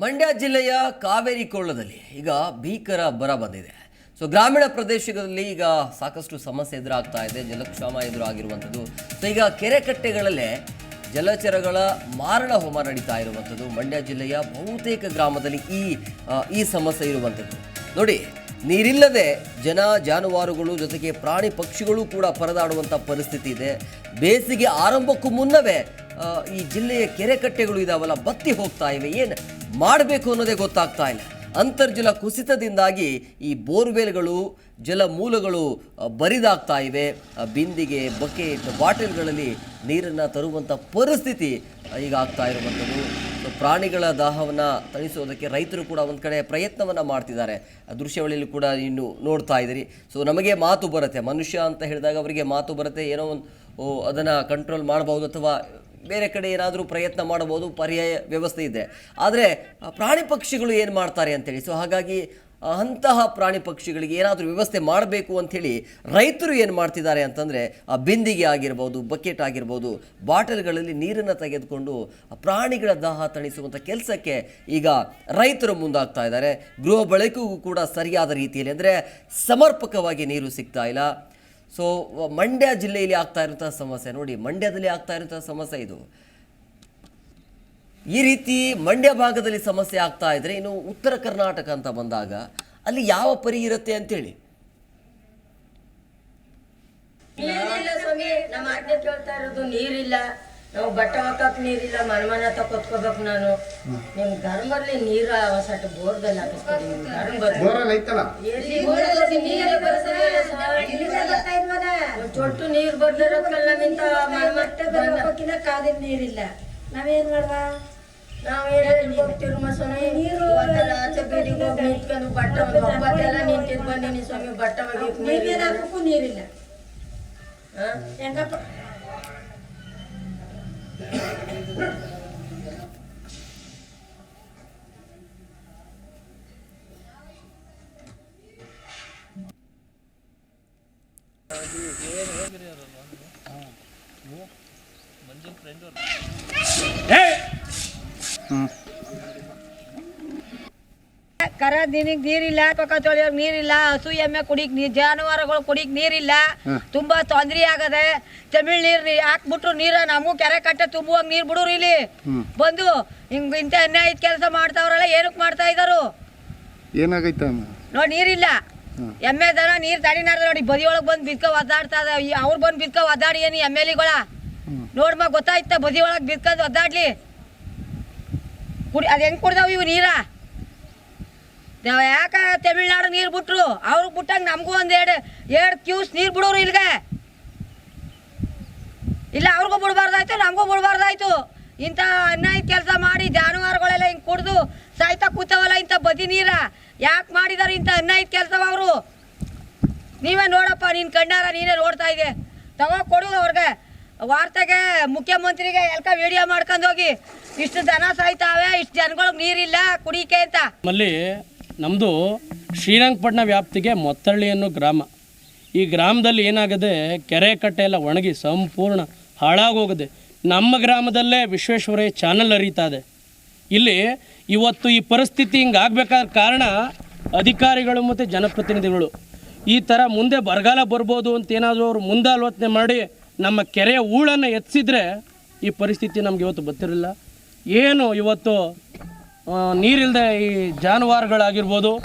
ಮಂಡ್ಯ ಜಿಲ್ಲೆಯ ಕಾವೇರಿ ಕೊಳ್ಳದಲ್ಲಿ ಈಗ ಭೀಕರ ಬರ ಬಂದಿದೆ. ಸೊ ಗ್ರಾಮೀಣ ಪ್ರದೇಶಗಳಲ್ಲಿ ಈಗ ಸಾಕಷ್ಟು ಸಮಸ್ಯೆ ಎದುರಾಗ್ತಾ ಇದೆ, ಜಲಕ್ಷಾಮ ಎದುರಾಗಿರುವಂಥದ್ದು. ಸೊ ಈಗ ಕೆರೆ ಕಟ್ಟೆಗಳಲ್ಲೇ ಜಲಚರಗಳ ಮಾರಣ ಹೋಮ ನಡೀತಾ ಇರುವಂಥದ್ದು. ಮಂಡ್ಯ ಜಿಲ್ಲೆಯ ಬಹುತೇಕ ಗ್ರಾಮದಲ್ಲಿ ಈ ಈ ಸಮಸ್ಯೆ ಇರುವಂಥದ್ದು. ನೋಡಿ, ನೀರಿಲ್ಲದೆ ಜನ, ಜಾನುವಾರುಗಳು ಜೊತೆಗೆ ಪ್ರಾಣಿ ಪಕ್ಷಿಗಳು ಕೂಡ ಪರದಾಡುವಂಥ ಪರಿಸ್ಥಿತಿ ಇದೆ. ಬೇಸಿಗೆ ಆರಂಭಕ್ಕೂ ಮುನ್ನವೇ ಈ ಜಿಲ್ಲೆಯ ಕೆರೆ ಕಟ್ಟೆಗಳು ಇದಾವಲ್ಲ, ಬತ್ತಿ ಹೋಗ್ತಾ ಇವೆ. ಏನು ಮಾಡಬೇಕು ಅನ್ನೋದೇ ಗೊತ್ತಾಗ್ತಾ ಇಲ್ಲ. ಅಂತರ್ಜಲ ಕುಸಿತದಿಂದಾಗಿ ಈ ಬೋರ್ವೆಲ್ಗಳು ಜಲಮೂಲಗಳು ಬರಿದಾಗ್ತಾ ಇವೆ. ಬಿಂದಿಗೆ, ಬಕೆಟ್, ಬಾಟಲ್ಗಳಲ್ಲಿ ನೀರನ್ನು ತರುವಂಥ ಪರಿಸ್ಥಿತಿ ಈಗ ಆಗ್ತಾ ಇರುವಂಥದ್ದು. ಪ್ರಾಣಿಗಳ ದಾಹವನ್ನು ತಣಿಸೋದಕ್ಕೆ ರೈತರು ಕೂಡ ಒಂದು ಕಡೆ ಪ್ರಯತ್ನವನ್ನು ಮಾಡ್ತಿದ್ದಾರೆ. ದೃಶ್ಯವಳಿಯಲ್ಲಿ ದೃಶ್ಯಾವಳಿಯಲ್ಲಿ ಕೂಡ ಇನ್ನು ನೋಡ್ತಾ ಇದ್ದೀರಿ. ಸೊ, ನಮಗೆ ಮಾತು ಬರುತ್ತೆ. ಮನುಷ್ಯ ಅಂತ ಹೇಳಿದಾಗ ಅವರಿಗೆ ಮಾತು ಬರುತ್ತೆ. ಏನೋ ಒಂದು ಅದನ್ನು ಕಂಟ್ರೋಲ್ ಮಾಡ್ಬೋದು ಅಥವಾ ಬೇರೆ ಕಡೆ ಏನಾದರೂ ಪ್ರಯತ್ನ ಮಾಡಬಹುದು, ಪರ್ಯಾಯ ವ್ಯವಸ್ಥೆ ಇದೆ. ಆದರೆ ಪ್ರಾಣಿ ಪಕ್ಷಿಗಳು ಏನು ಮಾಡ್ತಾರೆ ಅಂತೇಳಿ. ಸೊ ಹಾಗಾಗಿ ಅಂತಹ ಪ್ರಾಣಿ ಪಕ್ಷಿಗಳಿಗೆ ಏನಾದರೂ ವ್ಯವಸ್ಥೆ ಮಾಡಬೇಕು ಅಂಥೇಳಿ ರೈತರು ಏನು ಮಾಡ್ತಿದ್ದಾರೆ ಅಂತಂದರೆ, ಆ, ಬಿಂದಿಗೆ ಆಗಿರ್ಬೋದು, ಬಕೆಟ್ ಆಗಿರ್ಬೋದು, ಬಾಟಲ್ಗಳಲ್ಲಿ ನೀರನ್ನು ತೆಗೆದುಕೊಂಡು ಪ್ರಾಣಿಗಳ ದಾಹ ತಣಿಸುವಂಥ ಕೆಲಸಕ್ಕೆ ಈಗ ರೈತರು ಮುಂದಾಗ್ತಾ ಇದ್ದಾರೆ. ಗೃಹ ಬಳಕೆಗೂ ಕೂಡ ಸರಿಯಾದ ರೀತಿಯಲ್ಲಿ, ಅಂದರೆ ಸಮರ್ಪಕವಾಗಿ ನೀರು ಸಿಗ್ತಾ ಇಲ್ಲ. ಸೊ ಮಂಡ್ಯ ಜಿಲ್ಲೆಯಲ್ಲಿ ಆಗ್ತಾ ಇರುವಂಥ ಸಮಸ್ಯೆ ನೋಡಿ ಮಂಡ್ಯದಲ್ಲಿ ಆಗ್ತಾ ಇರುವಂಥ ಸಮಸ್ಯೆ ಇದು. ಈ ರೀತಿ ಮಂಡ್ಯ ಭಾಗದಲ್ಲಿ ಸಮಸ್ಯೆ ಆಗ್ತಾ ಇದ್ರೆ ಇನ್ನು ಉತ್ತರ ಕರ್ನಾಟಕ ಅಂತ ಬಂದಾಗ ಅಲ್ಲಿ ಯಾವ ಪರಿ ಇರುತ್ತೆ ಅಂತೇಳಿ. ನೀರಿಲ್ಲ ಸ್ವಾಮಿ ನಮ್ಮ ಅಜ್ಞೆ ಕೇಳ್ತಾ ಇರೋದು ನೀರಿಲ್ಲ. ನಾವು ಬಟ್ಟೆ ಹಾಕಕ್ ನೀರಿಲ್ಲ ಮನಮನ ಕೊತ್ಕೋಬೇಕು ನಾನು. ನಿಮ್ ಗರ್ಮರ್ಲಿ ನೀರ ಸಟ್ ಬೋರ್ದಲ್ಲಿ ಹಾಕಿಸ್ಕೊಡಿ ಐತಲ್ಲ? ಎಲ್ಲಿ ನೀರೇ ಸರ್. ನೀರು ಬರ್ದಿರೋದ್ಕಲ್ಲ ನಿಂತ ಮತ್ತೆ ಬರ್ಬೇಕಿನ್ನ ಕಾದಿನ ನೀರಿಲ್ಲ. ನಾವೇನ್ ಮಾಡುವ? ನಾವ್ ಏನ್ ಹೋಗ್ತಿರು ಸ್ವಾಮಿ ನೀರು ಆಚೆ ಬೀದಿಗೆ ಹೋಗಿ ನಿಂತ್ಕೊಂಡು ಬಟ್ಟೆ ಒಂದು ಒಬ್ಬತ್ತೆಲ್ಲ ನಿಂತಿದ್ ಬಂದೀನಿ ಸ್ವಾಮಿ ಬಟ್ಟೆ ಹಾಕಕ್ಕೂ ನೀರಿಲ್ಲ. ಹೆಂಗಪ್ಪ? ಕರ ದಿನಿಗ್ ನೀರಿಲ್ಲ ಪಕ್ಕ ತೊಳೆಯೋಕ್ ನೀರಿಲ್ಲ ಹಸು ಎಮ್ಮೆ ಕುಡಿಕ್ ನೀರ್ ಜಾನುವಾರುಗಳು ಕುಡಿಕ್ ನೀರಿಲ್ಲ ತುಂಬಾ ತೊಂದ್ರೆ ಆಗದೆ ತಮಿಳ್ ನೀರ್ ಹಾಕ್ಬಿಟ್ರು ನೀರ ನಮಗೂ ಕೆರೆ ಕಟ್ಟೆ ತುಂಬುವಾಗ ನೀರ್ ಬಿಡೋರು ಇಲ್ಲಿ. ಬಂದು ಹಿಂಗ್ ಇಂತ ಅನ್ಯಾಯ ಕೆಲಸ ಮಾಡ್ತಾವ್ರಲ್ಲ ಏನಕ್ ಮಾಡ್ತಾ ಇದಾರು? ಏನಾಗೈತ ನೋಡಿ ನೀರಿಲ್ಲ. ಎಮ್ಮೆ ದನ ನೀರ್ ತಡಿನಾರ್ದ ನೋಡಿ ಬದಿಯೊಳಗ್ ಬಂದ್ ಬಿದ್ಕ ಒದ್ದಾಡ್ತಾ ಅವ್ರು ಬಂದ್ ಬಿದ್ಕ ಒದ್ದಾಡಿ ಏನು ಎಮ್ಮೆಲಿಗಳ ನೋಡ್ಮ, ಗೊತ್ತಾಯ್ತ? ಬದಿ ಒಳಗೆ ಬಿದ್ಕೊಂಡು ಒದ್ದಾಡ್ಲಿ. ಕುಡಿ, ಅದು ಹೆಂಗೆ ಕುಡ್ದಾವ್ ಇವು ನೀರ? ಯಾಕ ತಮಿಳ್ನಾಡು ನೀರು ಬಿಟ್ರು? ಅವ್ರಿಗೆ ಬಿಟ್ಟಂಗೆ ನಮಗೂ ಒಂದ್ ಎರಡು ಎರಡು ಕ್ಯೂಸ್ ನೀರು ಬಿಡೋರು ಇಲ್ಲಿಗೆ ಇಲ್ಲ, ಅವ್ರಿಗೂ ಬಿಡಬಾರ್ದಾಯ್ತು, ನಮಗೂ ಬಿಡಬಾರ್ದಾಯ್ತು. ಇಂಥ ಅನ್ಯಾಯ ಕೆಲಸ ಮಾಡಿ ಜಾನುವಾರುಗಳೆಲ್ಲ ಹಿಂಗೆ ಕುಡ್ದು ಸಾಯ್ತಾ ಕೂತವಲ್ಲ ಇಂಥ ಬದಿ ನೀರ? ಯಾಕೆ ಮಾಡಿದಾರೆ ಇಂಥ ಅನ್ಯಾಯ ಕೆಲಸವ ಅವರು? ನೀವೇ ನೋಡಪ್ಪ ನಿನ್ನ ಕಣ್ಣಾರ ನೀನೇ ನೋಡ್ತಾ ಇದೆ ತಗೋ, ಕೊಡು ಅವ್ರಿಗೆ. ವಾರ್ತೆಗೆ ಮುಖ್ಯಮಂತ್ರಿಗೆ ಎಲ್ಕ ವಿಡಿಯೋ ಮಾಡ್ಕೊಂಡು ಹೋಗಿ? ಇಷ್ಟು ದನ ಸಾಯ್ತಾವೆ, ಇಷ್ಟು ಜನಗಳಿಗೆ ನೀರಿಲ್ಲ, ಕುಡಿಕೆ ಅಂತ. ನಮ್ಮಲ್ಲಿ ನಮ್ಮದು ಶ್ರೀರಂಗಪಟ್ಟಣ ವ್ಯಾಪ್ತಿಗೆ ಮೊತ್ತಳ್ಳಿ ಅನ್ನೋ ಗ್ರಾಮ. ಈ ಗ್ರಾಮದಲ್ಲಿ ಏನಾಗದೆ ಕೆರೆ ಕಟ್ಟೆ ಎಲ್ಲ ಒಣಗಿ ಸಂಪೂರ್ಣ ಹಾಳಾಗೋಗಿದೆ ನಮ್ಮ ಗ್ರಾಮದಲ್ಲೇ ವಿಶ್ವೇಶ್ವರಯ್ಯ ಚಾನಲ್ ಅರಿತಾ ಇದೆ. ಇಲ್ಲಿ ಇವತ್ತು ಈ ಪರಿಸ್ಥಿತಿ ಹಿಂಗಾಗಬೇಕಾದ ಕಾರಣ ಅಧಿಕಾರಿಗಳು ಮತ್ತು ಜನಪ್ರತಿನಿಧಿಗಳು ಈ ಥರ ಮುಂದೆ ಬರಗಾಲ ಬರ್ಬೋದು ಅಂತ ಏನಾದರೂ ಅವರು ಮುಂದಾಲೋಚನೆ ಮಾಡಿ ನಮ್ಮ ಕೆರೆಯ ಹೂಳನ್ನು ಎತ್ತಿಸಿದ್ರೆ ಈ ಪರಿಸ್ಥಿತಿ ನಮ್ಗೆ ಇವತ್ತು ಗೊತ್ತಿರಲಿಲ್ಲ ಏನು ಇವತ್ತು ನೀರಿಲ್ಲದೆ ಈ ಜಾನುವಾರುಗಳಾಗಿರ್ಬೋದು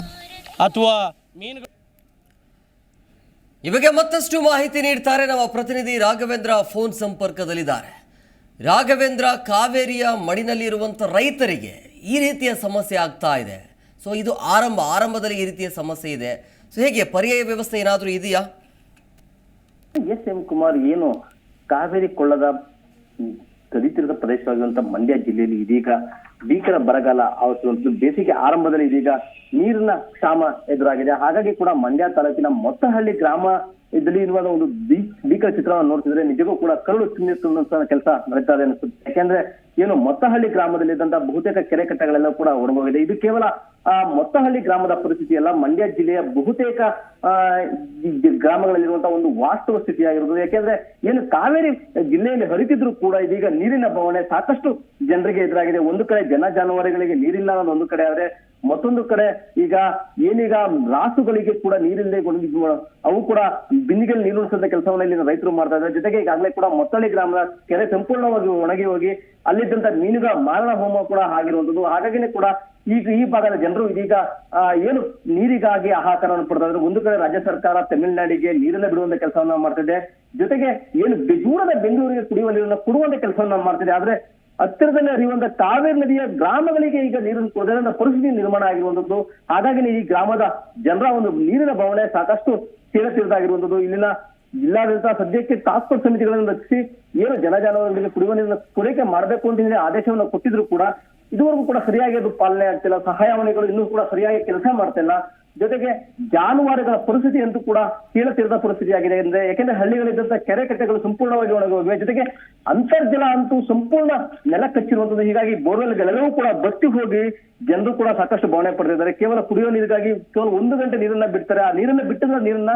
ಅಥವಾ ಮೀನುಗಳು ಈ ಬಗ್ಗೆ ಮತ್ತಷ್ಟು ಮಾಹಿತಿ ನೀಡ್ತಾರೆ ನಮ್ಮ ಪ್ರತಿನಿಧಿ ರಾಘವೇಂದ್ರ ಫೋನ್ ಸಂಪರ್ಕದಲ್ಲಿದ್ದಾರೆ. ರಾಘವೇಂದ್ರ ಕಾವೇರಿಯ ಮಡಿನಲ್ಲಿರುವಂಥ ರೈತರಿಗೆ ಈ ರೀತಿಯ ಸಮಸ್ಯೆ ಆಗ್ತಾ ಇದೆ. ಸೊ, ಇದು ಆರಂಭ, ಆರಂಭದಲ್ಲಿ ಈ ರೀತಿಯ ಸಮಸ್ಯೆ ಇದೆ. ಸೊ, ಹೇಗೆ ಪರ್ಯಾಯ ವ್ಯವಸ್ಥೆ ಏನಾದರೂ ಇದೆಯಾ? ಎಸ್ ಎಂ ಕುಮಾರ್ ಏನು ಕಾವೇರಿ ಕೊಳ್ಳದ ಕಲಿತಿರದ ಪ್ರದೇಶವಾಗಿರುವಂತಹ ಮಂಡ್ಯ ಜಿಲ್ಲೆಯಲ್ಲಿ ಇದೀಗ ಭೀಕರ ಬರಗಾಲ ಆವರಿಸಿರುವಂತದ್ದು ಬೇಸಿಗೆ ಆರಂಭದಲ್ಲಿ ಇದೀಗ ನೀರಿನ ಕ್ಷಾಮ ಎದುರಾಗಿದೆ. ಹಾಗಾಗಿ ಕೂಡ ಮಂಡ್ಯ ತಾಲೂಕಿನ ಮೊತ್ತಹಳ್ಳಿ ಗ್ರಾಮ ಇದರಲ್ಲಿ ಇರುವ ಒಂದು ಭೀಕರ ಚಿತ್ರವನ್ನು ನೋಡ್ತಿದ್ರೆ ನಿಜಕ್ಕೂ ಕೂಡ ಕರುಳು ತಿನ್ನಿಸುವಂತಹ ಕೆಲಸ ನಡೀತಾ ಇದೆ ಅನಿಸುತ್ತೆ ಯಾಕೆಂದ್ರೆ ಏನು ಮೊತ್ತಹಳ್ಳಿ ಗ್ರಾಮದಲ್ಲಿ ಇದ್ದಂತ ಬಹುತೇಕ ಕೆರೆ ಕಟ್ಟೆಗಳೆಲ್ಲ ಕೂಡ ಒಣಗೋಗಿದೆ. ಇದು ಕೇವಲ, ಆ, ಮೊತ್ತಹಳ್ಳಿ ಗ್ರಾಮದ ಪರಿಸ್ಥಿತಿ ಅಲ್ಲ, ಮಂಡ್ಯ ಜಿಲ್ಲೆಯ ಬಹುತೇಕ ಗ್ರಾಮಗಳಲ್ಲಿರುವಂತಹ ಒಂದು ವಾಸ್ತವ ಸ್ಥಿತಿಯಾಗಿರುತ್ತದೆ ಯಾಕೆಂದ್ರೆ ಏನು ಕಾವೇರಿ ಜಿಲ್ಲೆಯಲ್ಲಿ ಹರಿತಿದ್ರು ಕೂಡ ಇದೀಗ ನೀರಿನ ಬವಣೆ ಸಾಕಷ್ಟು ಜನರಿಗೆ ಎದುರಾಗಿದೆ. ಒಂದು ಕಡೆ ಜನ ಜಾನುವಾರುಗಳಿಗೆ ನೀರಿಲ್ಲ ಅನ್ನೋದು ಒಂದು ಕಡೆ ಆದ್ರೆ ಮತ್ತೊಂದು ಕಡೆ ಈಗ ಏನೀಗ ರಾಸುಗಳಿಗೆ ಕೂಡ ನೀರಿಲ್ಲದೆ ಅವು ಕೂಡ ಬಿಂದಿಗೆಯಲ್ಲಿ ನೀರು ಉಳಿಸದ ಕೆಲಸವನ್ನ ಇಲ್ಲಿ ರೈತರು ಮಾಡ್ತಾ ಇದ್ದಾರೆ. ಜೊತೆಗೆ ಈಗಾಗಲೇ ಕೂಡ ಮೊತ್ತಳ್ಳಿ ಗ್ರಾಮದ ಕೆರೆ ಸಂಪೂರ್ಣವಾಗಿ ಒಣಗಿ ಹೋಗಿ ಅಲ್ಲಿದ್ದಂತ ಮೀನುಗಳ ಮಾರಣ ಹೋಮ ಕೂಡ ಆಗಿರುವಂತದ್ದು. ಹಾಗಾಗಿನೇ ಕೂಡ ಈಗ ಈ ಭಾಗದ ಜನರು ಇದೀಗ ಏನು ನೀರಿಗಾಗಿ ಆಹಾಕಾರವನ್ನು ಪಡ್ತಾ ಇದ್ದಾರೆ. ಒಂದು ಕಡೆ ರಾಜ್ಯ ಸರ್ಕಾರ ತಮಿಳುನಾಡಿಗೆ ನೀರನ್ನ ಬಿಡುವಂತ ಕೆಲಸವನ್ನ ಮಾಡ್ತಿದೆ. ಜೊತೆಗೆ ಏನು ದೂರದ ಬೆಂಗಳೂರಿಗೆ ಕುಡಿಯುವ ನೀರನ್ನ ಕೊಡುವಂತ ಕೆಲಸವನ್ನ ಮಾಡ್ತಿದೆ. ಆದ್ರೆ ಹತ್ತಿರದಲ್ಲಿ ಹರಿಯುವಂತ ಕಾವೇರಿ ನದಿಯ ಗ್ರಾಮಗಳಿಗೆ ಈಗ ನೀರನ್ನು ಕೊಡದಂತ ಪರಿಸ್ಥಿತಿ ನಿರ್ಮಾಣ ಆಗಿರುವಂತದ್ದು. ಹಾಗಾಗಿ ಈ ಗ್ರಾಮದ ಜನರ ಒಂದು ನೀರಿನ ಬವಣೆ ಸಾಕಷ್ಟು ತೀರತಿರದಾಗಿರುವಂತದ್ದು ಇಲ್ಲಿನ ಜಿಲ್ಲಾಡಳಿತ ಸದ್ಯಕ್ಕೆ ಟಾಸ್ಕ್ ಫೋರ್ಸ್ ಸಮಿತಿಗಳನ್ನು ರಚಿಸಿ ಏನು ಜನಜಾನುವಾರುಗಳಿಗೆ ಕುಡಿಯುವ ನೀರಿನ ಪೂರೈಕೆ ಮಾಡಬೇಕು ಅಂತ ಹೇಳಿ ಆದೇಶವನ್ನು ಕೊಟ್ಟಿದ್ರು ಕೂಡ. ಇದುವರೆಗೂ ಕೂಡ ಸರಿಯಾಗಿ ಅದು ಪಾಲನೆ ಆಗ್ತಿಲ್ಲ. ಸಹಾಯವಾಣಿಗಳು ಇನ್ನೂ ಕೂಡ ಸರಿಯಾಗಿ ಕೆಲಸ ಮಾಡ್ತಿಲ್ಲ. ಜೊತೆಗೆ ಜಾನುವಾರುಗಳ ಪರಿಸ್ಥಿತಿ ಅಂತೂ ಕೂಡ ಕೀಳತೀರದ ಪರಿಸ್ಥಿತಿ ಆಗಿದೆ ಅಂದ್ರೆ ಯಾಕೆಂದ್ರೆ ಹಳ್ಳಿಗಳಿದ್ದಂತ ಕೆರೆ ಕಟ್ಟೆಗಳು ಸಂಪೂರ್ಣವಾಗಿ ಒಣಗೋಗಿವೆ. ಜೊತೆಗೆ ಅಂತರ್ಜಲ ಅಂತೂ ಸಂಪೂರ್ಣ ನೆಲ ಕಚ್ಚಿರುವಂತದ್ದು ಹೀಗಾಗಿ ಬೋರ್ವೆಲ್ಗಳೆಲ್ಲವೂ ಕೂಡ ಬತ್ತಿ ಹೋಗಿ ಜನರು ಕೂಡ ಸಾಕಷ್ಟು ಭಾವನೆ ಪಡೆದಿದ್ದಾರೆ ಕೇವಲ ಕುಡಿಯುವ ನೀರಿಗಾಗಿ ಕೇವಲ ಒಂದು ಗಂಟೆ ನೀರನ್ನ ಬಿಡ್ತಾರೆ. ಆ ನೀರನ್ನ ಬಿಟ್ಟಿದ್ರೆ ನೀರನ್ನ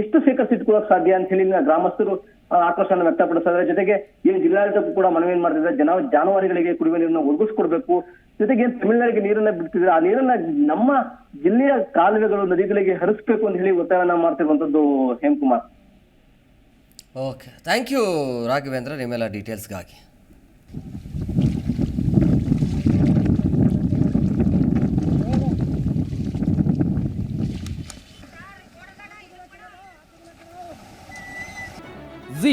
ಎಷ್ಟು ಸ್ವೀಕರಿಸಿಟ್ಕೊಳ್ಳೋಕೆ ಸಾಧ್ಯ ಅಂತ ಹೇಳಿ ಗ್ರಾಮಸ್ಥರು ಆಕ್ರೋಶವನ್ನು ವ್ಯಕ್ತಪಡಿಸಿದ್ರೆ ಜೊತೆಗೆ ಏನು ಜಿಲ್ಲಾಡಳಿತಕ್ಕೂ ಕೂಡ ಮನವಿಯನ್ನು ಮಾಡ್ತಿದ್ರೆ ಜನ, ಜಾನುವಾರುಗಳಿಗೆ ಕುಡಿಯುವ ನೀರನ್ನ ಒದಗಿಸ್ಕೊಡ್ಬೇಕು. ಜೊತೆಗೆ ತಮಿಳುನಾಡಿಗೆ ನೀರನ್ನ ಬಿಡ್ತಿದ್ರೆ ಆ ನೀರನ್ನ ನಮ್ಮ ಜಿಲ್ಲೆಯ ಕಾಲುವೆಗಳು, ನದಿಗಳಿಗೆ ಹರಿಸ್ಬೇಕು ಅಂತ ಹೇಳಿ ಒತ್ತಾಯವನ್ನ ಮಾಡ್ತಿರುವಂತದ್ದು Hemakumar. Okay thank you Raghavendra. ನಿಮ್ಮೆಲ್ಲ ಡೀಟೇಲ್ಸ್ಗಾಗಿ ಜಿ